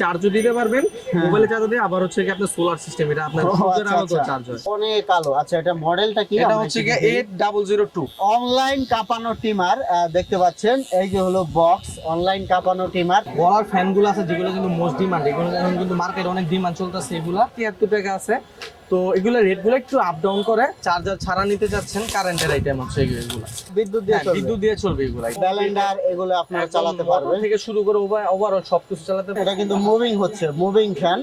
চার্জও দিতে পারবেন। মোবাইলে চার্জ দিয়ে আবার হচ্ছে কি আপনার সোলার সিস্টেম এটা আপনার সূর্যের আচ্ছা, আচ্ছা। চার্জ হয়। অনেক আলো। আচ্ছা এটা মডেলটা কি? এটা হচ্ছে কি eight double zero two online কাঁপানো টিমার দেখতে পাচ্ছেন। এই যে হলো বক্স অনলাইন কাঁপানো টিমার। বলার ফ্যানগুলো আছে যেগুলো কিন্তু মোস্ট ডিমান্ড এগুলো এখন কিন্তু মার্কেটে অনেক ডিমান্ড চলতেছে এগুলা। তিয়াত্তর টাকা আছে। তো এগুলো রেটগুলো একটু আপ ডাউন করে চার্জার ছাড়া নিতে চাচ্ছেন কারেন্টের আইটেম হচ্ছে এগুলো বিদ্যুৎ দিয়ে হ্যাঁ, চলবে। বিদ্যুৎ দিয়ে চলবে এগুলো। ব্যালেন্ডার এগুলো আপনারা চালাতে পারবেন। থেকে শুরু করে ওভারঅল সবকিছু চালাতে এটা কিন্তু মুভিং হচ্ছে মুভিং ফ্যান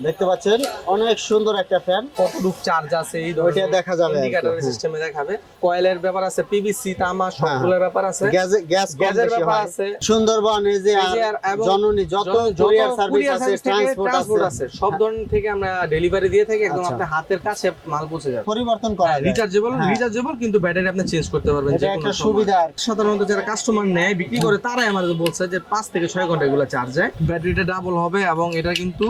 দেখতে পাচ্ছেন অনেক সুন্দর একটা ফ্যান কতটুক চার্জ আছে এই ওইটা দেখা যাবে। ইন্ডিকেটর সিস্টেমে দেখাবে কয়েলের ব্যাপার আছে পিভিসি তামা হ্যাঁ। সবগুলোর ব্যাপার আছে গ্যাস গ্যাস গ্যাসের ব্যাপার আছে। সুন্দরবন এই যে আর- জননী যত কুরিয়ার সার্ভিস আছে ট্রান্সপোর্ট আছে সব ধরনের থেকে আমরা ডেলিভারি দিয়ে থাকি একদম আচ্ছা। আপনার হাতের কাছে মাল পৌঁছে যাবে পরিবর্তন করা যায়। রিচার্জেবল হ্যাঁ। রিচার্জেবল কিন্তু ব্যাটারি আপনি চেঞ্জ করতে পারবেন এটা যে একটা সুবিধা সাধারণত যারা কাস্টমার নেয় বিক্রি করে তারাই আমাদের বলছে যে পাঁচ থেকে ছয় ঘণ্টা এগুলো চার্জ হয় ব্যাটারিটা ডাবল হবে এবং এটা কিন্তু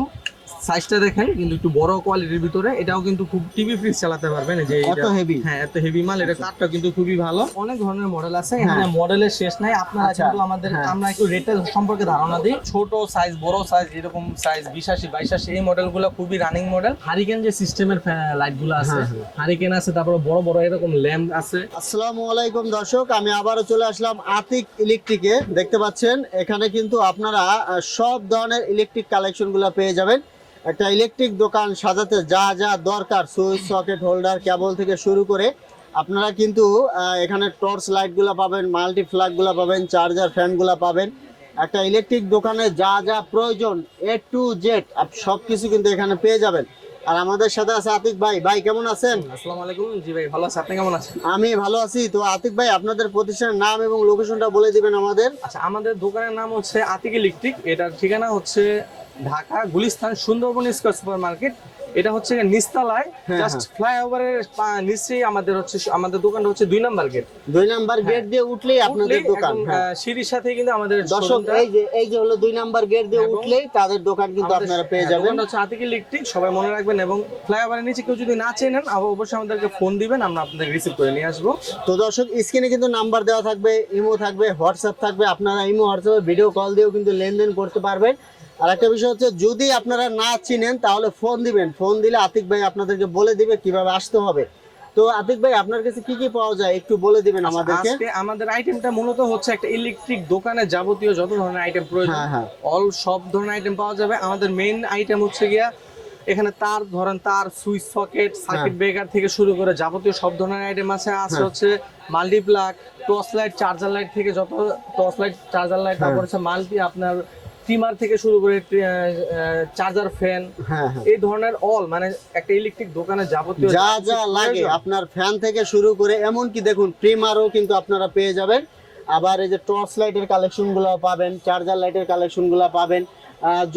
সাইজটা দেখেন কিন্তু একটু বড় কোয়ালিটির ভিতরে এটাও কিন্তু খুব টিভি ফ্রিজ চালাতে পারবেন যে এত হেভি হ্যাঁ এত হেভি মাল এটা কাঠটা কিন্তু খুবই ভালো। অনেক ধরনের মডেল আছে এখানে মডেলের শেষ নাই আপনারা আচ্ছা, কিন্তু আমাদের হ্যাঁ। আমরা একটু রেটের সম্পর্কে ধারণা দিই। ছোট সাইজ বড় সাইজ এরকম সাইজ বিশাশি বাইশাশি এই মডেলগুলো খুবই রানিং মডেল হারিকেন যে সিস্টেমের লাইটগুলো আছে হ্যাঁ, হ্যাঁ। হারিকেন আছে তারপরে বড় বড় এরকম ল্যাম্প আছে। আসসালামু আলাইকুম দর্শক আমি আবারও চলে আসলাম আতিক ইলেকট্রিকে দেখতে পাচ্ছেন এখানে কিন্তু আপনারা সব ধরনের ইলেকট্রিক কালেকশনগুলো পেয়ে যাবেন। একটা ইলেকট্রিক দোকান সাজাতে যা যা দরকার সুইচ সকেট হোল্ডার কেবল থেকে শুরু করে আপনারা কিন্তু এখানে টর্চ লাইটগুলো পাবেন মাল্টি ফ্ল্যাগগুলো পাবেন চার্জার ফ্যানগুলো পাবেন। একটা ইলেকট্রিক দোকানে যা যা প্রয়োজন এ টু জেড সব কিছু কিন্তু এখানে পেয়ে যাবেন। আর আমাদের সাথে আছে আতিক ভাই। ভাই কেমন আছেন? আসসালামু আলাইকুম। জি ভাই ভালো আছে। আপনি কেমন আছেন? আমি ভালো আছি। তো আতিক ভাই আপনাদের প্রতিষ্ঠানের নাম এবং লোকেশনটা বলে দিবেন আমাদের। আচ্ছা আমাদের দোকানের নাম হচ্ছে আতিক ইলেকট্রিক। এটার ঠিকানা হচ্ছে Dhaka Gulistan Sundarban Square Super Market এটা হচ্ছে নিস্তালায় হ্যাঁ, জাস্ট ফ্লাইওভারের নিচেই আমাদের হচ্ছে আমাদের দোকানটা হচ্ছে দুই নাম্বার গেট। দুই নাম্বার গেট দিয়ে উঠলেই আপনাদের দোকান হ্যাঁ। সিঁড়ির সাথে কিন্তু আমাদের দর্শক এই যে এই যে হলো দুই নাম্বার গেট দিয়ে উঠলেই তাদের দোকান কিন্তু আপনারা পেয়ে হ্যাঁ, যাবেন। দোকানটা হচ্ছে আতিক ইলেকট্রিক সবাই মনে রাখবেন। এবং ফ্লাইওভারের নিচে কেউ যদি না চেনেন আবার অবশ্যই আমাদেরকে ফোন দিবেন আমরা আপনাদের রিসিভ করে নিয়ে আসব। তো দর্শক স্ক্রিনে কিন্তু নাম্বার দেওয়া থাকবে ইমো থাকবে হোয়াটসঅ্যাপ থাকবে আপনারা ইমো হোয়াটসঅ্যাপে ভিডিও কল দিয়েও কিন্তু লেনদেন করতে পারবেন। আর একটা বিষয় হচ্ছে যদি আপনারা না চিনেন তাহলে ফোন দিবেন। ফোন দিলে আতিক ভাই আপনাদেরকে বলে দিবে কীভাবে আসতে হবে। তো আতিক ভাই আপনার কাছে কি কি পাওয়া যায় একটু বলে দিবেন আমাদেরকে? আজকে আমাদের আইটেমটা মূলত হচ্ছে একটা ইলেকট্রিক দোকানে যাবতীয় যত ধরনের আইটেম প্রয়োজন হ্যাঁ হ্যাঁ। অল সব ধরনের আইটেম পাওয়া যাবে। আমাদের মেইন আইটেম হচ্ছে গিয়া এখানে তার ধরেন তার সুইচ সকেট সার্কিট ব্রেকার থেকে শুরু করে যাবতীয় সব ধরনের আইটেম আছে। আছে হ্যাঁ। হচ্ছে multiplug torch light charger light থেকে যত টর্চ লাইট চার্জার লাইট তারপর হচ্ছে মাল্টি আপনার ট্রিমার থেকে শুরু করে চার্জার ফ্যান হ্যাঁ এই ধরনের অল মানে একটা ইলেকট্রিক দোকানে যাবতীয় যা যা লাগে আপনার ফ্যান থেকে শুরু করে এমনকি দেখুন প্রিমারও কিন্তু আপনারা পেয়ে যাবেন। আবার এই যে টর্চ লাইটের কালেকশনগুলো পাবেন চার্জার লাইটের কালেকশনগুলো পাবেন।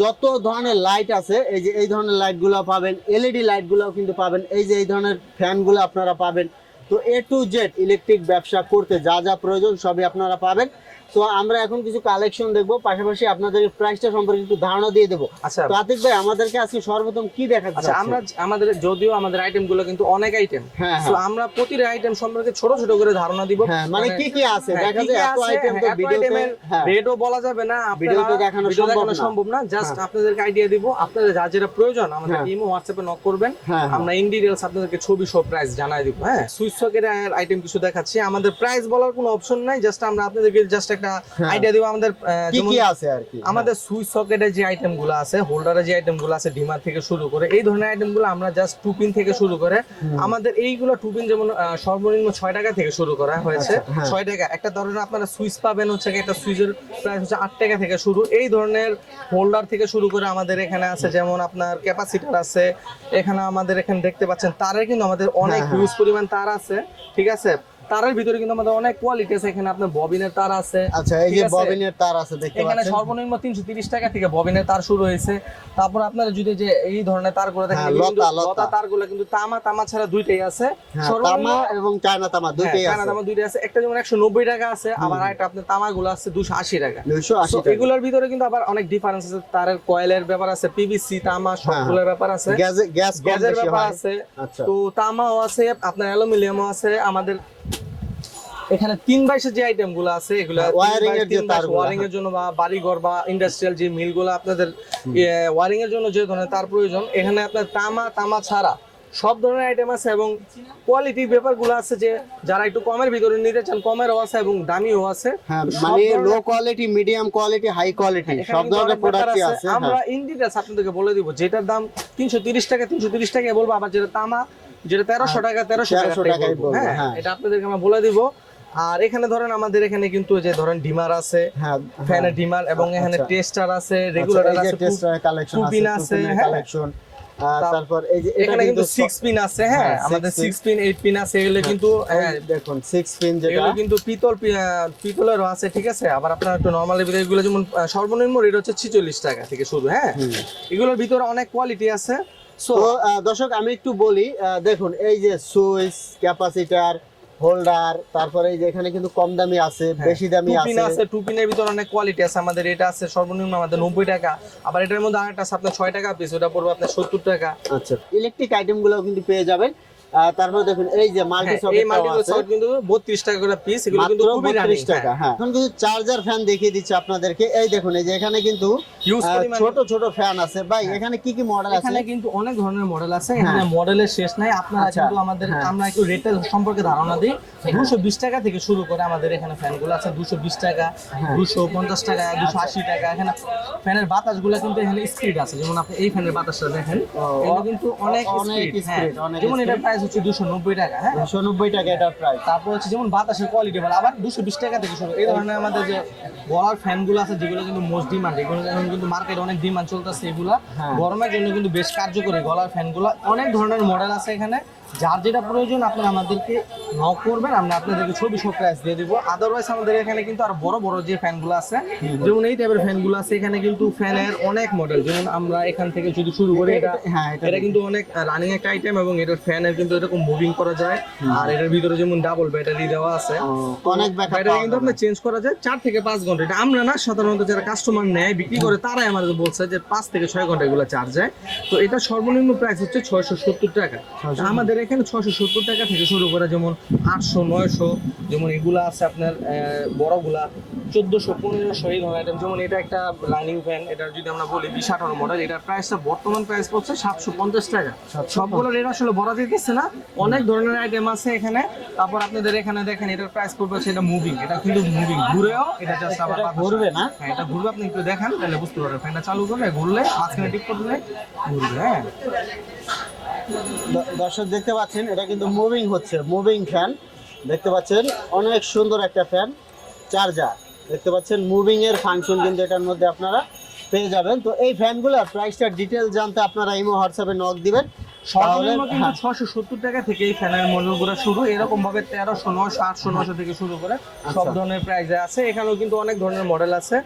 যত ধরনের লাইট আছে এই যে এই ধরনের লাইটগুলো পাবেন এলইডি লাইটগুলো কিন্তু পাবেন এই যে এই ধরনের ফ্যানগুলো আপনারা পাবেন। তো এ টু জেড ইলেকট্রিক ব্যবসা করতে যা যা প্রয়োজন সবই আপনারা পাবেন। তো আমরা এখন কিছু কালেকশন দেখব পাশাপাশি আপনাদের প্রাইসটা সম্পর্কে একটু ধারণা দিয়ে দেবো। আচ্ছা। তো আতিক ভাই আমাদেরকে আজকে সর্বপ্রথম কি দেখাচ্ছে আচ্ছা আমরা আমাদের যদিও আমাদের আইটেমগুলো কিন্তু অনেক আইটেম হ্যাঁ তো হ্যাঁ। আমরা প্রতিটা আইটেম সম্পর্কে ছোট ছোট করে ধারণা দিব। হ্যাঁ মানে কি কি আছে? হ্যাঁ, দেখা যায় এত আইটেম তো ভিডিওতে রেটও বলা যাবে না ভিডিওতে দেখানো সম্ভব না। সম্ভব না। জাস্ট। আপনাদেরকে আইডিয়া দিব আপনাদের যা যেটা প্রয়োজন আমাদের। ইমো হোয়াটসঅ্যাপে নক করবেন। আমরা ইন ডিটেলস আপনাদেরকে ছবি সব প্রাইস জানাই দিব হ্যাঁ। সুইচ সকেটের আইটেম কিছু দেখাচ্ছি। আমাদের প্রাইস বলার কোনো অপশন নাই জাস্ট আমরা আপনাদেরকে জাস্ট একটা হ্যাঁ। আইডিয়া দিব আমাদের কি কি আছে আর কি আমাদের সুইচ সকেটের যে আইটেমগুলো আছে হোল্ডারের যে আইটেমগুলো আছে ডিমার থেকে শুরু করে এই ধরনের আইটেমগুলো আমরা জাস্ট টু পিন থেকে শুরু করে আমাদের এইগুলো টু পিন যেমন সর্বনিম্ন ছয় টাকা থেকে শুরু করা হয়েছে আচ্ছা, হ্যাঁ। ছয় টাকা একটা ধরনের আপনারা সুইচ পাবেন হচ্ছে একটা সুইচের প্রাইস হচ্ছে আট টাকা থেকে শুরু এই ধরনের হোল্ডার থেকে শুরু করে আমাদের এখানে আছে যেমন আপনার ক্যাপাসিটার আছে এখানে আমাদের এখানে দেখতে পাচ্ছেন তারের কিন্তু আমাদের অনেক হ্যাঁ, হ্যাঁ। হিউজ পরিমাণ তার আছে ঠিক আছে তারের ভিতরে কিন্তু আমাদের অনেক কোয়ালিটি আছে। এখানে আপনার ববিনের তার আছে। আচ্ছা এই যে ববিনের তার আছে দেখতে এখানে সর্বনিম্ন তিনশো তিরিশ টাকা থেকে ববিনের তার শুরু হয়েছে। তারপর আপনারা যদি যে এই ধরনের তারগুলো দেখেন হ্যাঁ, লতা, লতা। তারগুলো কিন্তু তামা তামা ছাড়া দুইটাই আছে। হ্যাঁ, তামা এবং চায়না তামা হ্যাঁ, দুইটাই চায়না তামা দুইটাই আছে। একটা যেমন একশো নব্বই টাকা আছে আবার একটা আপনার তামাগুলো আছে দুশো আশি টাকা। 280 টাকা। এগুলোর ভিতরে কিন্তু আবার অনেক ডিফারেন্স আছে। তারের কয়েলের ব্যাপার আছে পিভিসি তামা সবগুলোর ব্যাপার আছে। গ্যাস গ্যাস গ্যাসের ব্যাপার আছে। আচ্ছা। তো তামাও আছে আপনার অ্যালুমিনিয়ামও আছে আমাদের এখানে তিন বাইশের যে আইটেমগুলো আছে এগুলো হ্যাঁ, এর যে তারগুলো, ওয়ারিং এর জন্য বা বাড়ি ঘর বা ইন্ডাস্ট্রিয়াল যে মিলগুলো আপনাদের ওয়ারিং এর জন্য যে ধরনের তার প্রয়োজন এখানে আপনার তামা তামা ছাড়া সব ধরনের আইটেম আছে এবং কোয়ালিটির ব্যাপারগুলো আছে যে যারা একটু কমের ভিতরে নিতে চান কমেরও আছে এবং দামিও আছে হ্যাঁ মানে low quality medium quality high quality সব ধরনের প্রোডাক্টই আছে। আছে আমরা হ্যাঁ। ইন ডিটেলস আপনাদেরকে বলে দিব যেটার দাম তিনশো তিরিশ টাকা তিনশো তিরিশ টাকায় বলব আবার যেটা তামা যেটা তেরোশো টাকা তেরোশো 1300 টাকা টাকায় হ্যাঁ হ্যাঁ। এটা আপনাদেরকে আমরা বলে দিব আর এখানে ধরেন আমাদের এখানে কিন্তু যে ধরেন ডিমার আছে হ্যাঁ ফ্যানের ডিমার এবং এখানে আচ্ছা। টেস্টার আছে আচ্ছা, রেগুলার আছে টেস্টার কালেকশন আছে পিন আছে, হ্যাঁ। কালেকশন তারপর এই যে এখানে কিন্তু স- সিক্স পিন আছে হ্যাঁ হ্যাঁ, আমাদের six pin। Six pin eight pin আছে এগুলো কিন্তু হ্যাঁ। দেখুন সিক্স পিন যেটা। এগুলো কিন্তু পিতল পি- আহ, পিতলেরও আছে ঠিক আছে? আবার আপনার একটু নর্মাল এগুলো যেমন সর্বনিম্ন রেট হচ্ছে ছিচল্লিশ টাকা থেকে শুরু হ্যাঁ? এগুলোর ভিতরে অনেক কোয়ালিটি আছে সো দর্শক আমি একটু বলি দেখুন এই যে সুইচ ক্যাপাসিটার হোল্ডার তারপরে এই যে এখানে কিন্তু কম দামি আছে বেশি দামি আছে টুপিন আছে। টুপিনের ভিতর অনেক কোয়ালিটি আছে আমাদের এটা আছে সর্বনিম্ন আমাদের নব্বই টাকা। আবার এটার মধ্যে আরেকটা আছে আপনার 6 টাকা পিস ওটা পড়বে আপনার সত্তর টাকা। আচ্ছা। ইলেকট্রিক আইটেমগুলো কিন্তু পেয়ে যাবেন। তারপরে দেখুন এই যে মাল্টি হ্যাঁ, এই মাল্টি সকেট কিন্তু বত্রিশ টাকা করে পিস এগুলো কিন্তু খুবই রানিং টাকা হ্যাঁ। এখন কিন্তু চার্জার ফ্যান দেখিয়ে দিচ্ছে আপনাদেরকে। এই দেখুন এই যে এখানে কিন্তু ছোট ছোট ফ্যান আছে। ভাই এখানে কি কি মডেল আছে? এখানে কিন্তু অনেক ধরনের মডেল আছে। এখানে মডেলের শেষ নাই। আপনারা হ্যাঁ। আচ্ছা, কিন্তু আমাদের হ্যাঁ। আমরা একটু রেটের সম্পর্কে ধারণা দিই। দুশো বিশ টাকা থেকে শুরু করে আমাদের এখানে ফ্যানগুলো আছে। দুশো বিশ টাকা হ্যাঁ। দুশো পঞ্চাশ টাকা দুশো আশি টাকা। এখানে ফ্যানের বাতাসগুলো কিন্তু এখানে স্পিড আছে। যেমন আপনি এই ফ্যানের বাতাসটা দেখেন কিন্তু অনেক অনেক স্পিড অনেক যেমন এটা প্রাইস হচ্ছে দুশো নব্বই টাকা হ্যাঁ? দুশো নব্বই টাকা এটা প্রাইস তারপর হচ্ছে যেমন বাতাসের কোয়ালিটি ভালো আবার দুশো বিশ টাকা থেকে শুরু। এই ধরনের আমাদের যে গলার ফ্যানগুলো আছে যেগুলো কিন্তু মোস্ট ডিমান্ড এগুলো এখন কিন্তু মার্কেটে অনেক ডিমান্ড চলতেছে এগুলা হ্যাঁ। গরমের জন্য কিন্তু বেশ কার্যকরী গলার ফ্যানগুলো অনেক ধরনের মডেল আছে এখানে। যার যেটা প্রয়োজন আপনারা আমাদেরকে নক করবেন আমরা আপনাদেরকে ছবি সব প্রাইস দিয়ে দিব। আদারওয়াইজ আমাদের এখানে কিন্তু আর বড় বড় যে ফ্যানগুলো আছে যেমন এই টাইপের ফ্যানগুলো আছে এখানে কিন্তু ফ্যানের অনেক মডেল যেমন আমরা এখান থেকে যদি শুরু করি এটা হ্যাঁ এটা কিন্তু অনেক রানিং একটা আইটেম এবং এটার ফ্যানের কিন্তু এরকম মুভিং করা যায়। আর এটার ভিতরে যেমন ডাবল ব্যাটারি দেওয়া আছে। অনেক ব্যাটারি কিন্তু আপনার চেঞ্জ করা যায় চার থেকে পাঁচ ঘণ্টা। এটা আমরা না সাধারণত যারা কাস্টমার নেয় বিক্রি করে তারাই আমাদের বলছে যে পাঁচ থেকে ছয় ঘণ্টা এগুলো চার্জ যায়। তো এটা সর্বনিম্ন প্রাইস হচ্ছে ছয়শো সত্তর টাকা। আমাদের এখানে ছয়শো সত্তর টাকা থেকে শুরু করে যেমন আটশো নয়শো যেমন এগুলা আছে আপনার বড়গুলা চোদ্দশো পনেরোশো এই ধরনের আইটেম যেমন এটা একটা রানিং ফ্যান এটা যদি আমরা বলি বিশ আঠারো মডেল এটার প্রাইসটা বর্তমান প্রাইস পড়ছে সাতশো পঞ্চাশ টাকা। সবগুলো রেট আসলে বলা যেতেছে না। অনেক ধরনের আইটেম আছে এখানে। তারপর আপনাদের এখানে দেখেন এটার প্রাইস পড়বে এটা মুভিং এটা কিন্তু মুভিং ঘুরেও এটা জাস্ট আবার ঘুরবে না? হ্যাঁ এটা ঘুরবে আপনি একটু দেখেন তাহলে বুঝতে পারবেন। ফ্যানটা চালু করলে ঘুরলে মাঝখানে টিপ করলে ঘুরবে হ্যাঁ। দর্শক দেখতে পাচ্ছেন, এটা কিন্তু মুভিং হচ্ছে মুভিং ফ্যান দেখতে পাচ্ছেন, অনেক সুন্দর একটা ফ্যান চার্জার দেখতে পাচ্ছেন মুভিং এর ফাংশন কিন্তু এটার মধ্যে আপনারা পেয়ে যাবেন। তো এই ফ্যানগুলোর প্রাইসটার ডিটেল জানতে আপনারা ইমো হোয়াটসঅ্যাপে নক দিবেন। সর্বনিম্ন কিন্তু হ্যাঁ। ছশো সত্তর টাকা থেকে এই ফ্যানের মডেলগুলো শুরু এরকম ভাবে তেরোশো নশো আটশো নশো থেকে শুরু করে সব আচ্ছা। ধরনের প্রাইসে আছে এখানেও কিন্তু অনেক ধরনের মডেল আছে।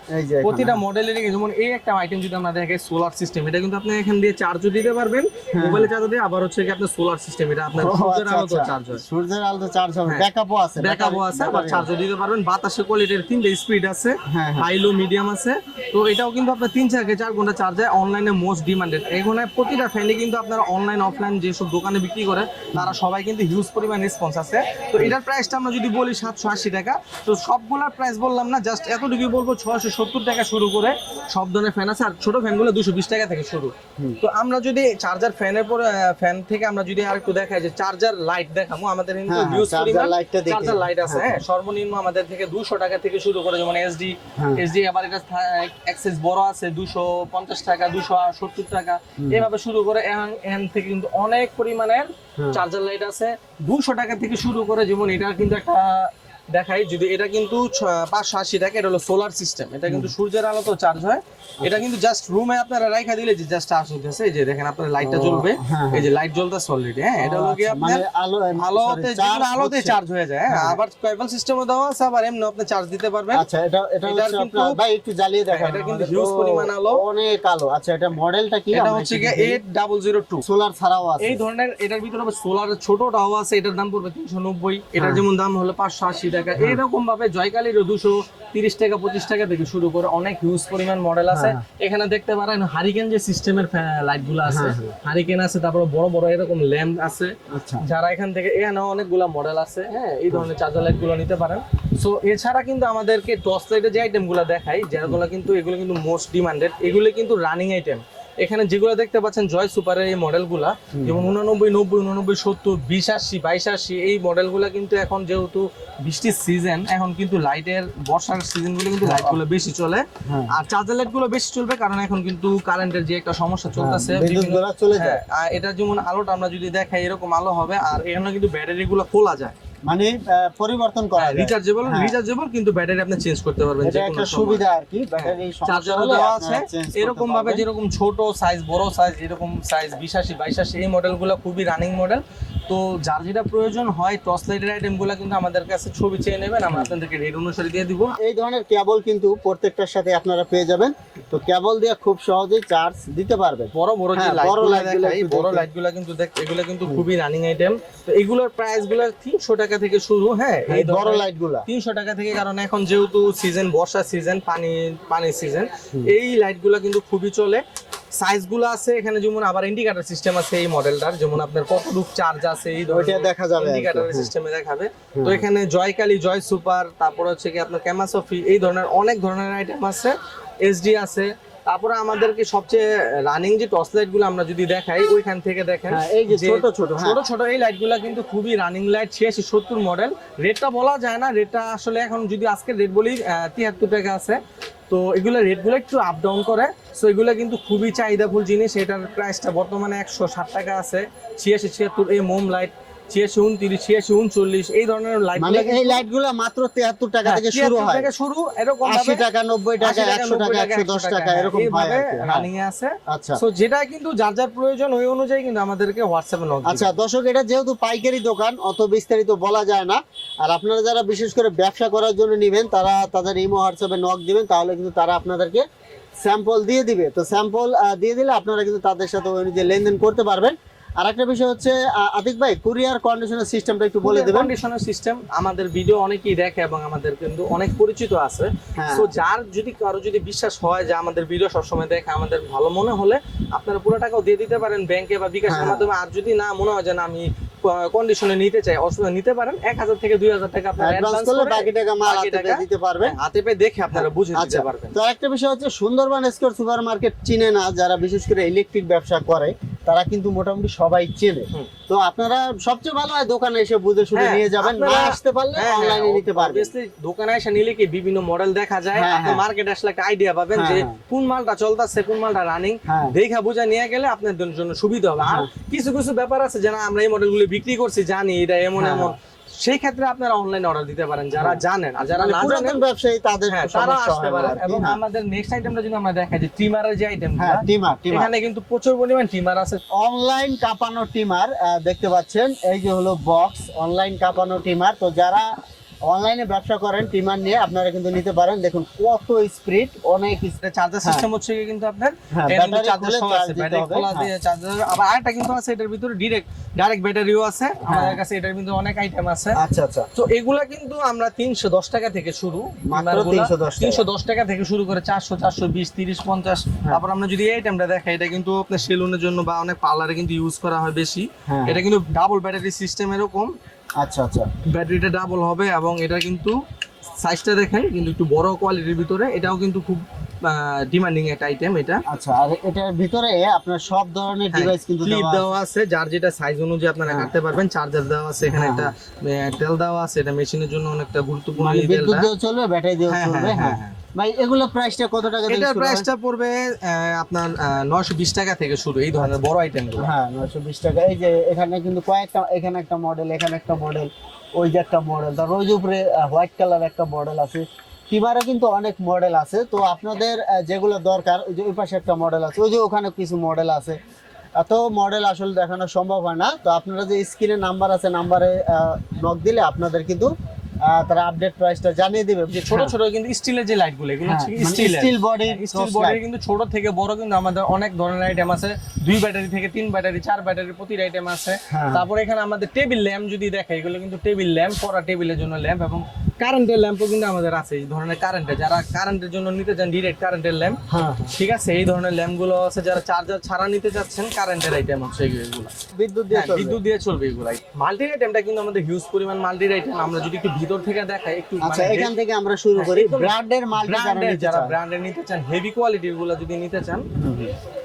প্রতিটা মডেলেরই যেমন এই একটা আইটেম যদি আমরা দেখে সোলার সিস্টেম এটা কিন্তু আপনি এখান দিয়ে চার্জও দিতে পারবেন মোবাইলে চার্জ দিয়ে আবার হচ্ছে কি আপনার সোলার সিস্টেম এটা আপনার সূর্যের আচ্ছা, আলোতে আচ্ছা। চার্জ হয় সূর্যের আলোতে চার্জ হবে হ্যাঁ। ব্যাকআপও আছে ব্যাকআপও আছে আবার চার্জও দিতে পারবেন বাতাসের কোয়ালিটির তিনটে স্পিড আছে হ্যাঁ, হ্যাঁ। হাই লো মিডিয়াম আছে তো এটাও কিন্তু আপনার তিন থেকে চার ঘণ্টা চার্জ হয় অনলাইনে মোস্ট ডিমান্ডেড এখানে প্রতিটা ফ্যানে কিন্তু আপনার অনলাইন অফলাইন যেসব দোকানে বিক্রি করে তারা সবাই কিন্তু হিউজ পরিমাণ রেসপন্স আছে। তো এটার প্রাইসটা আমরা যদি বলি সাতশো আশি টাকা তো সবগুলোর প্রাইস বললাম না জাস্ট এতটুকুই বলব ছয়শো সত্তর টাকা শুরু করে সব ধরনের ফ্যান আছে আর ছোট ফ্যানগুলো দুশো বিশ টাকা থেকে শুরু। তো আমরা যদি চার্জার ফ্যানের পরে ফ্যান থেকে আমরা যদি আর একটু দেখাই যে চার্জার লাইট দেখাবো আমাদের কিন্তু হ্যাঁ, হিউজ পরিমাণ। চার্জার লাইট আছে হ্যাঁ। সর্বনিম্ন আমাদের থেকে দুশো টাকা থেকে শুরু করে যেমন এসডি হ্যাঁ। এসডি আবার এটা অ্যাক্সেস বড় আছে দুশো পঞ্চাশ টাকা দুশো সত্তর টাকা এভাবে শুরু করে এখান থেকে কিন্তু অনেক পরিমাণের হ্যাঁ। চার্জার লাইট আছে দুশো টাকা থেকে শুরু করে যেমন এটা কিন্তু একটা দেখাই যদি এটা কিন্তু পাঁচশো আশি টাকা এটা হলো সোলার সিস্টেম এটা কিন্তু সূর্যের আলোতেও চার্জ হয়। এটা কিন্তু জাস্ট রুমে আপনারা রাইখা দিলে যে জাস্ট চার্জ হইতেছে এই যে দেখেন আপনার লাইটটা জ্বলবে। হ্যাঁ, এই যে লাইট জ্বলতেছে অলরেডি হ্যাঁ? এটা হলো কি আচ্ছা, আপনার মানে আলোতে যেগুলো আলোতে চার্জ হয়ে যায় হ্যাঁ? আবার কয়েবল সিস্টেমও দেওয়া আছে আবার এমনি আপনি চার্জ দিতে পারবেন। আচ্ছা এটা এটা কিন্তু- ভাই একটু জ্বালিয়ে দেখান এটা কিন্তু huge পরিমাণ আলো। অনেক আলো। আচ্ছা এটা মডেলটা কি? এটা হচ্ছে কি eight double zero two solar ছাড়াও আছে। এই ধরনের এটার ভিতরে সোলার ছোটটাও আছে এটার দাম পড়বে তিনশো নব্বই। এটার যেমন দাম হলো পাঁচশো আশি টাকা এরকম ভাবে জয়কালিরও দুশো তিরিশ টাকা পঁচিশ টাকা থেকে শুরু করে অনেক হিউজ পরিমাণ মডেল আছে। এখানে দেখতে পারেন হারিকেন যে সিস্টেমের লাইটগুলো আছে। হারিকেন আছে তারপরে বড় বড় এরকম ল্যাম্প আছে। আচ্ছা। যারা এখান থেকে এখানে অনেকগুলা মডেল আছে হ্যাঁ এই ধরনের চার্জার লাইটগুলো নিতে পারেন। সো এছাড়া কিন্তু আমাদেরকে টর্চ লাইটের যে আইটেমগুলো দেখাই যেগুলো কিন্তু এগুলো কিন্তু মোস্ট ডিমান্ডেড এগুলো কিন্তু রানিং আইটেম এখানে যেগুলো দেখতে পাচ্ছেন জয় সুপারের এই মডেলগুলা যেমন উননব্বই নব্বই উননব্বই সত্তর বিশ আশি বাইশ আশি এই মডেলগুলো কিন্তু এখন যেহেতু বৃষ্টির সিজন এখন কিন্তু লাইটের বর্ষার সিজনগুলো কিন্তু লাইটগুলো বেশি চলে। হ্যাঁ। আর চার্জার লাইটগুলো বেশি চলবে কারণ এখন কিন্তু কারেন্টের যে একটা সমস্যা চলতেছে। গুলা চলে যায়। হ্যাঁ, আর এটা যেমন আলোটা আমরা যদি দেখাই এরকম আলো হবে আর এখানে কিন্তু ব্যাটারি গুলো খোলা যায়। মানে পরিবর্তন করা রিচার্জেবল হ্যাঁ। রিচার্জেবল কিন্তু ব্যাটারি আপনি চেঞ্জ করতে পারবেন এটা যে একটা সুবিধা আর কি ব্যাটারি চার্জারও দেওয়া আছে। এরকম ভাবে যেরকম ছোট সাইজ বড় সাইজ এরকম সাইজ বিশাশি বাইশাশি এই মডেলগুলো খুবই রানিং মডেল তো যার যেটা প্রয়োজন হয় টর্চ লাইটের আইটেমগুলো কিন্তু আমাদের কাছে ছবি চেয়ে নেবেন। আমরা আপনাদেরকে রেট অনুসারে দিয়ে দিব। এই ধরনের কেবল কিন্তু প্রত্যেকটার সাথে আপনারা পেয়ে যাবেন। তো কেবল দিয়ে খুব সহজেই চার্জ দিতে পারবে বড় বড় যে হ্যাঁ, বড় লাইটগুলো lightগুলো বড়। লাইটগুলো কিন্তু দেখ এগুলো কিন্তু খুবই রানিং আইটেম তো এগুলোর প্রাইসগুলো তিনশো টাকা থেকে শুরু হ্যাঁ এই বড় লাইটগুলা। তিনশো টাকা থেকে কারণ এখন যেহেতু সিজন বর্ষা সিজন পানি পানির সিজন এই লাইটগুলো কিন্তু খুবই চলে। সাইজগুলো আছে এখানে যেমন আবার ইন্ডিকেটর সিস্টেম আছে এই মডেলটার যেমন আপনার কতটুক চার্জ আছে এই ওইটা দেখা যাবে। ইন্ডিকেটর সিস্টেমে দেখাবে। তো এখানে জয়কালী জয় সুপার তারপর হচ্ছে কি আপনার ক্যামাসফি এই ধরনের অনেক ধরনের আইটেম আছে এসডি আছে। তারপরে আমাদেরকে সবচেয়ে রানিং যে টর্চ লাইটগুলো আমরা যদি দেখাই ওইখান থেকে দেখেন হ্যাঁ, এই যে ছোট ছোট, হ্যাঁ। ছোট ছোট এই লাইটগুলা কিন্তু খুবই রানিং লাইট ছিয়াশি সত্তর মডেল রেটটা বলা যায় না রেটটা আসলে এখন যদি আজকে রেট বলি তিয়াত্তর টাকা আছে। তো এগুলো রেটগুলো একটু আপ ডাউন করে। সো এগুলো কিন্তু খুবই চাহিদাফুল জিনিস। এটার প্রাইসটা বর্তমানে একশো ষাট টাকা আছে। ছিয়াশি ছিয়াত্তর এই মোম লাইট ছিয়াশি উনত্রিশ ছিয়াশি উনচল্লিশ এই ধরনের লাইট মানে এই লাইট মাত্র তিয়াত্তর টাকা থেকে শুরু হয়। থেকে শুরু এরকম আশি টাকা নব্বই টাকা একশো টাকা একশো দশ টাকা এরকম হয় হ্যাঁ। রানিং এ আছে। আচ্ছা। সো যেটা কিন্তু যার যার প্রয়োজন ওই অনুযায়ী কিন্তু আমাদেরকে হোয়াটসঅ্যাপে নক আচ্ছা দর্শক এটা যেহেতু পাইকারি দোকান অত বিস্তারিত বলা যায় না। আর আপনারা যারা বিশেষ করে ব্যবসা করার জন্য নেবেন তারা তাদের ইমো হোয়াটসঅ্যাপে নক দিবেন তাহলে কিন্তু তারা আপনাদেরকে স্যাম্পল দিয়ে দিবে। তো স্যাম্পল দিয়ে দিলে আপনারা কিন্তু তাদের সাথে ওই অনুযায়ী লেনদেন করতে পারবেন। আর একটা বিষয় হচ্ছে আতিক ভাই কুরিয়ার কন্ডিশনের সিস্টেমটা একটু বলে দেবেন। কন্ডিশনার সিস্টেম আমাদের ভিডিও অনেকেই দেখে এবং আমাদের কিন্তু অনেক পরিচিত আছে। হ্যাঁ। তো যার যদি কারও যদি বিশ্বাস হয় যে আমাদের ভিডিও সবসময় দেখে আমাদের ভালো মনে হলে আপনারা পুরো টাকাও দিয়ে দিতে পারেন ব্যাংকে বা বিকাশের হ্যাঁ। মাধ্যমে। আর যদি না মনে হয় যে না আমি কন্ডিশনে নিতে চাই অসুবিধা নিতে পারেন। এক হাজার থেকে দুই হাজার টাকা আপনারা অ্যাডভান্স করলে বাকি টাকা মাল হাতে পেয়ে দিতে পারবেন। হাতে পেয়ে দেখে আপনারা বুঝে আচ্ছা দিতে পারবেন। তো একটা বিষয় হচ্ছে সুন্দরবন স্কোর সুপার মার্কেট চিনে না যারা বিশেষ করে ইলেকট্রিক ব্যবসা করে। তারা কিন্তু মোটামুটি সবাই চেনে। তো আপনারা সবচেয়ে ভালো হয় দোকানে এসে বুঝে শুনে হ্যাঁ, নিয়ে যাবেন না আসতে পারলে হ্যাঁ, অনলাইনে নিতে পারবেন। দোকানে এসে নিলে কি বিভিন্ন মডেল দেখা যায় হ্যাঁ, আপনি মার্কেট আসলে একটা আইডিয়া পাবেন হ্যাঁ, যে হ্যাঁ। কোন মালটা চলতেছে কোন মালটা রানিং হ্যাঁ। দেখা বুঝা নিয়ে গেলে আপনার জন্য সুবিধা হবে। আর কিছু কিছু ব্যাপার আছে যারা আমরা এই মডেলগুলো বিক্রি করছি জানি এটা এমন হ্যাঁ, এমন। সেই ক্ষেত্রে আপনারা অনলাইন অর্ডার দিতে পারেন যারা জানেন। আর যারা মানে না জানেন ব্যবসায়ী তাদের হ্যাঁ তারা আসতে পারেন এবং হ্যাঁ। আমাদের নেক্সট আইটেমটা যদি আমরা দেখাই যে ট্রিমারের যে আইটেমটা হ্যাঁ টিমার টিমার এখানে কিন্তু প্রচুর পরিমাণ ট্রিমার আছে। অনলাইন কাঁপানো টিমার আহ, দেখতে পাচ্ছেন এই যে হলো বক্স অনলাইন কাপানো টিমার তো যারা অনলাইনে ব্যবসা করেন টিমার নিয়ে আপনারা কিন্তু নিতে পারেন দেখুন কত স্পিড অনেক speed। চার্জার সিস্টেম হচ্ছে কিন্তু আপনার হ্যাঁ, কিন্তু চার্জার হ্যাঁ। দিয়ে চার্জার আবার আরেকটা কিন্তু আছে এটার ভিতরে ডিরেক্ট ডাইরেক্ট ব্যাটারিও আছে হ্যাঁ। আমাদের কাছে এটার ভিতরে অনেক আইটেম আছে আচ্ছা আচ্ছা তো এগুলা কিন্তু আমরা তিনশো দশ টাকা থেকে শুরু মাত্র 310 টাকা। তিনশো দশ টাকা থেকে শুরু করে চারশো চারশো বিশ তিরিশ পঞ্চাশ হ্যাঁ। তারপর আমরা যদি এই আইটেমটা দেখাই এটা কিন্তু আপনার সেলুনের জন্য বা অনেক পার্লারে কিন্তু ইউজ করা হয় বেশি হ্যাঁ। এটা কিন্তু ডাবল ব্যাটারি সিস্টেম এরকম আচ্ছা আচ্ছা। ব্যাটারিটা ডাবল হবে এবং এটা কিন্তু সাইজটা দেখেন কিন্তু একটু বড় কোয়ালিটির ভিতরে। এটাও কিন্তু খুব ডিমান্ডিং একটা আইটেম এটা। আচ্ছা আর এটার ভিতরে আপনার সব ধরনের হ্যাঁ, ডিভাইস কিন্তু ক্লিপ দেওয়া আছে যার যেটা সাইজ অনুযায়ী আপনারা হ্যাঁ। কাটতে পারবেন চার্জার দেওয়া আছে এখানে হ্যাঁ, একটা তেল দেওয়া আছে এটা মেশিনের জন্য অনেকটা গুরুত্বপূর্ণ মানে বিদ্যুৎ দিয়েও চলবে ব্যাটারি দিয়েও হ্যাঁ, চলবে হ্যাঁ, হ্যাঁ। হ্যাঁ, ভাই এগুলো প্রাইসটা কত টাকা এটার প্রাইসটা পড়বে আপনার নয়শো বিশ টাকা থেকে শুরু এই ধরনের বড় আইটেমগুলো হ্যাঁ নয়শো বিশ টাকা। এই যে এখানে কিন্তু কয়েকটা এখানে একটা মডেল এখানে একটা মডেল ওই যে একটা মডেল তারপর ওই যে উপরে হোয়াইট কালার একটা মডেল আছে। টিমারে কিন্তু অনেক মডেল আছে। তো আপনাদের যেগুলো দরকার ওই যে ওই পাশে একটা মডেল আছে ওই যে ওখানে কিছু মডেল আছে। এত মডেল আসলে দেখানো সম্ভব হয় না। তো আপনারা যে স্ক্রিনে নাম্বার আছে নাম্বারে নক দিলে আপনাদের কিন্তু তারা আপডেট প্রাইসটা জানিয়ে দেবে। যে ছোট ছোট কিন্তু স্টিলের যে লাইটগুলো এগুলো steel steel body steel body কিন্তু ছোট থেকে বড় কিন্তু আমাদের অনেক ধরনের আইটেম আছে। দুই ব্যাটারি থেকে তিন ব্যাটারি চার ব্যাটারি প্রতিটা আইটেম আছে। হ্যাঁ। তারপরে এখানে আমাদের টেবিল ল্যাম্প যদি দেখে এগুলো কিন্তু টেবিল ল্যাম্প পড়া টেবিলের জন্য ল্যাম্প এবং কারেন্টের ল্যাম্পও কিন্তু আমাদের আছে এই ধরনের কারেন্টের যারা কারেন্টের জন্য নিতে চান ডিরেক্ট কারেন্টের ল্যাম্প হ্যাঁ ঠিক আছে? এই ধরনের ল্যাম্পগুলো আছে যারা চার্জার ছাড়া নিতে চাচ্ছেন কারেন্টের আইটেম হচ্ছে এগুলো। বিদ্যুৎ দিয়ে হ্যাঁ, চলবে। বিদ্যুৎ দিয়ে চলবে এগুলাই। মাল্টি আইটেমটা কিন্তু আমাদের হিউজ পরিমাণ মাল্টি আইটেম আমরা যদি একটু ভিতর থেকে দেখাই একটু আচ্ছা মানে এখান থেকে আমরা শুরু করি। ব্র্যান্ডের মাল্টি যারা ব্র্যান্ডের নিতে যারা চান। নিতে চান হেভি কোয়ালিটিরগুলো যদি নিতে চান।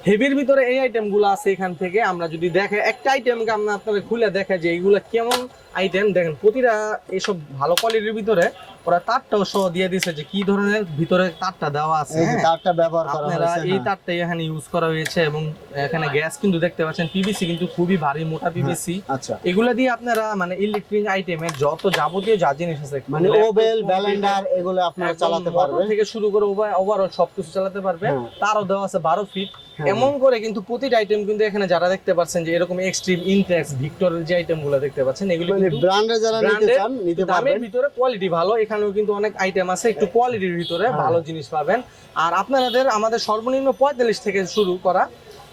হেভির ভিতরে এই আইটেমগুলো আছে এখান থেকে। আমরা যদি দেখে একটা আইটেমকে আমরা আপনাদের খুলে দেখা যে এইগুলো কেমন আইটেম দেখেন প্রতিটা এইসব ভালো কোয়ালিটির ভিতরে ওরা তারটাও সহ দিয়ে দিছে যে কি ধরনের ভিতরে তারটা দেওয়া আছে হ্যাঁ। তারটা ব্যবহার করা আপনারা হয়েছে এই হ্যাঁ। তারটাই এখানে ইউজ করা হয়েছে এবং এখানে গ্যাস কিন্তু দেখতে পাচ্ছেন পিভিসি কিন্তু খুবই ভারী মোটা পিভিসি আচ্ছা এগুলা দিয়ে আপনারা মানে ইলেকট্রিক আইটেমের যত যাবতীয় যা জিনিস আছে মানে ওভেল ব্যালেন্ডার এগুলো আপনারা চালাতে পারবেন থেকে শুরু করে ওভারঅল সবকিছু চালাতে পারবে হ্যাঁ। তারও দেওয়া আছে বারো ফিট হ্যাঁ। এমন করে কিন্তু প্রতিটা আইটেম কিন্তু এখানে যারা দেখতে পাচ্ছেন যে এরকম এক্সট্রিম ইনটেক্স ভিক্টরের যে আইটেমগুলো দেখতে পাচ্ছেন এগুলো ব্র্যান্ডে যারা নিতে চান নিতে দামের পারবেন। ভিতরে কোয়ালিটি ভালো এখানেও কিন্তু অনেক আইটেম আছে একটু কোয়ালিটির ভিতরে হ্যাঁ। ভালো জিনিস পাবেন। আর আপনাদের আমাদের সর্বনিম্ন পঁয়তাল্লিশ থেকে শুরু করা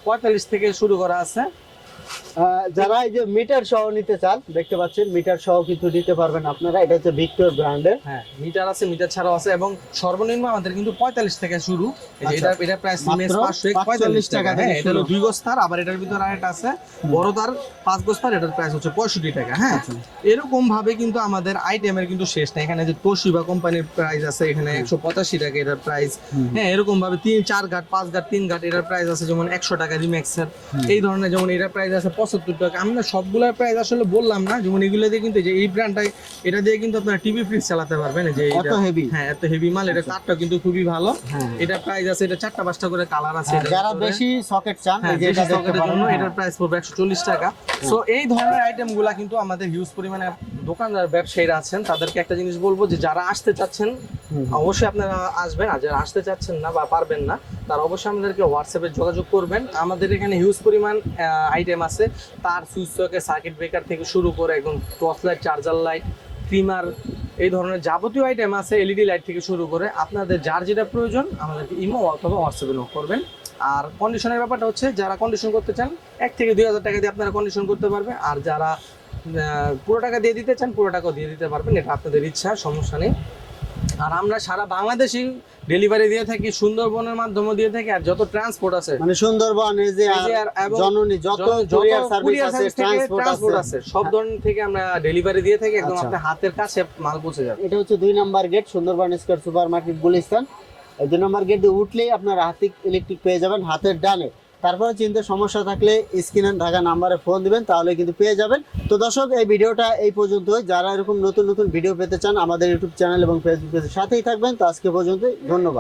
পঁয়তাল্লিশ থেকে শুরু করা আছে। যারা এই যে মিটার সহ নিতে চান দেখতে পাচ্ছেন মিটার সহ কিন্তু নিতে পারবেন আপনারা। এটা হচ্ছে ভিক্টর ব্র্যান্ডের। হ্যাঁ মিটার আছে মিটার ছাড়াও আছে এবং সর্বনিম্ন আমাদের কিন্তু পঁয়তাল্লিশ থেকে শুরু। আচ্ছা। এটা এটা প্রাইস মাত্র পাঁচশো পঁয়তাল্লিশ টাকা। হ্যাঁ এটা হলো দুই আবার এটার ভিতরে আরেকটা আছে বড় তার পাঁচ এটার প্রাইস হচ্ছে পঁয়ষট্টি টাকা। হ্যাঁ আচ্ছা। এরকম ভাবে কিন্তু আমাদের আইটেমের কিন্তু শেষ নেই। এখানে যে তোশিবা কোম্পানির প্রাইস আছে এখানে একশো পঁচাশি টাকা এটার প্রাইস হ্যাঁ এরকম ভাবে তিন চার ঘাট পাঁচ ঘাট তিন ঘাট এটার প্রাইস আছে যেমন একশো টাকা রিম্যাক্সের। এই ধরনের যেমন এটার প্রাইস আছে পঁচাত্তর টাকা। আমরা সবগুলোর প্রাইস আসলে বললাম না যেমন এগুলো দিয়ে কিন্তু যে এই ব্র্যান্ডটা এটা দিয়ে কিন্তু আপনারা টিভি ফ্রিজ চালাতে পারবেন। যে এত হেভি হ্যাঁ এত হেভি মাল এটা কাঠটা কিন্তু খুবই ভালো। হ্যাঁ এটা প্রাইস আছে এটা চারটা পাঁচটা করে কালার আছে। যারা বেশি সকেট চান হ্যাঁ, হ্যাঁ। এটার প্রাইস পড়বে একশো চল্লিশ টাকা। সো এই ধরনের আইটেমগুলা কিন্তু আমাদের হিউজ পরিমাণে দোকানদার ব্যবসায়ীরা আছেন। তাদেরকে একটা জিনিস বলব যে যারা আসতে চাচ্ছেন অবশ্যই আপনারা আসবেন। আর যারা আসতে চাচ্ছেন না বা পারবেন না তারা অবশ্যই আমাদেরকে হোয়াটসঅ্যাপে যোগাযোগ করবেন। আমাদের এখানে হিউজ পরিমাণ আইটেম আছে। তার সুইচ সার্কিট ব্রেকার থেকে শুরু করে একদম torch light charger light trimmer এই ধরনের যাবতীয় আইটেম আছে এলইডি লাইট থেকে শুরু করে। আপনাদের যার যেটা প্রয়োজন, আমাদেরকে ইমো অথবা হোয়াটসঅ্যাপে নক করবেন। আর কন্ডিশনের ব্যাপারটা হচ্ছে, যারা কন্ডিশন করতে চান, এক থেকে দুই হাজার টাকা দিয়ে আপনারা কন্ডিশন করতে পারবে। আর যারা পুরো টাকা দিয়ে দিতে চান, পুরো টাকাও দিয়ে দিতে পারবেন। এটা আপনাদের ইচ্ছা, সমস্যা নেই। আর আমরা সারা বাংলাদেশই ডেলিভারি দিয়ে থাকি সুন্দরবনের মাধ্যমে দিয়ে থাকি আর যত ট্রান্সপোর্ট আছে। মানে সুন্দরবন এই যে জননী যত কুরিয়ার সার্ভিস আছে ট্রান্সপোর্ট আছে। সব ধরনের থেকে আমরা ডেলিভারি দিয়ে থাকি একদম আচ্ছা। আপনার হাতের কাছে মাল পৌঁছে যাবে। এটা হচ্ছে দুই number gate Sundarban Square Super Market Gulistan. এই দুই নাম্বার গেট দিয়ে উঠলেই আপনার হাতিক ইলেকট্রিক পেয়ে যাবেন হাতের ডানে। তারপরে চিন্তা সমস্যা থাকলে স্ক্রিনে ঢাকা নাম্বারে ফোন দিবেন, তাহলে কিন্তু পেয়ে যাবেন। তো দর্শক, এই ভিডিওটা এই পর্যন্ত যারা এরকম নতুন নতুন ভিডিও পেতে চান আমাদের ইউটিউব চ্যানেল এবং ফেসবুক পেজের সাথেই থাকবেন, তো আজকে পর্যন্ত ধন্যবাদ।